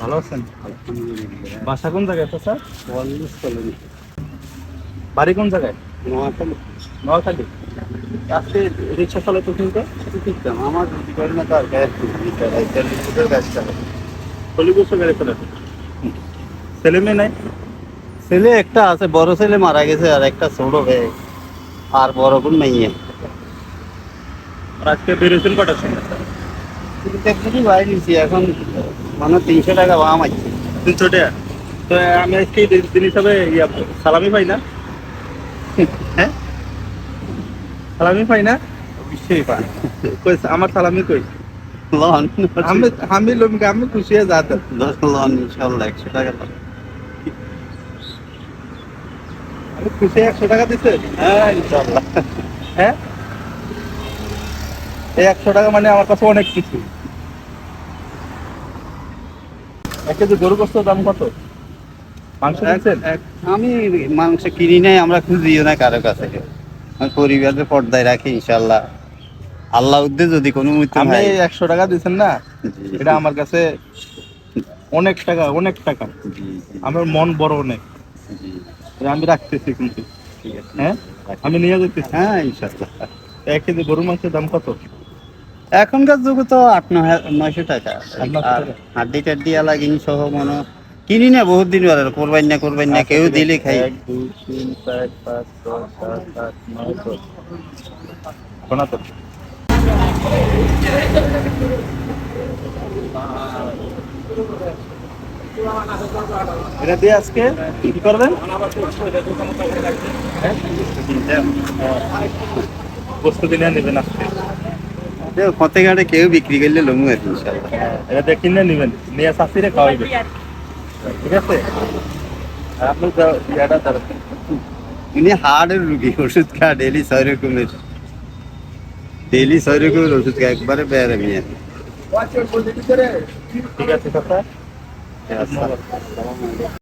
ভালো আছেন? বাসা কোন জায়গায় তো, স্যার? বাড়ি কোন জায়গায়? নোয়াখালী। আজকে রিক্সা চালাতো কিন্তু? আমার রুটি করে না তার গায়ে গাছটা চল্লিশ বছর গাড়ি চালাতো ছেলে মেয়ে নাই? ছেলে একটা আছে, বড় ছেলে মারা গেছে আর একটা ছোট হয়ে আর বড় কোন মেয়ে আজকে বেরোছেন কটার সময়? দেখছি বাইরে নিচ্ছি এখন মানে তিনশো টাকা বাম আছে। তিনশো টাকা? তো আমি আজকে দিন হিসাবে সালামি পাই না? হ্যাঁ? সালামি পাই না? অবশ্যই পান কই আমার সালামি কই? লন। আমি আমি লোক আমি খুশি হয়ে যাতে দশ লন ইনশাল্লাহ একশো টাকা আমি খুশি একশো টাকা দিচ্ছে হ্যাঁ ইনশাল্লাহ হ্যাঁ? এই একশো টাকা মানে আমার কাছে অনেক কিছু। এক কেজি গরু গোস্তের দাম কত? মাংস আমি মাংস কিনি নাই আমরা খুঁজিও না কারও কাছে আমি পরিবারের পর্দায় রাখি ইনশাল্লাহ আল্লাহ উদ্দে যদি কোনো হয় একশো টাকা দিচ্ছেন না? এটা আমার কাছে অনেক টাকা অনেক টাকা। আমার মন বড় অনেক। আমি রাখতেছি কিন্তু। হ্যাঁ? আমি নিয়ে যেতেছি হ্যাঁ ইনশাল্লাহ এক কেজি গরু মাংসের দাম কত? এখনকার যুগে তো আট নয় নয়শো টাকা। আর? হাড্ডি টাড্ডি আলাগিন সহ মনে কিনি না বহুত দিন পরে করবেন না করবেন না কেউ দিলে খাই। এটা দিয়ে আজকে কি করবেন? হ্যাঁ? বস্তু দিনে নেবেন আজকে। ফতে ঘাটে কেউ বিক্রি করলে লমু আর ইনশাল্লাহ এটা কিনে নেবেন নিয়ে শাশিরে খাওয়াইবেন ঠিক আছে? আপনার ইয়াটা দরকার উনি হার্টের রুগী ওষুধ খা ডেলি ছয় রকমের। ডেলি ছয় রকমের ওষুধ খা একবারে বেড়ে মিয়া। ঠিক আছে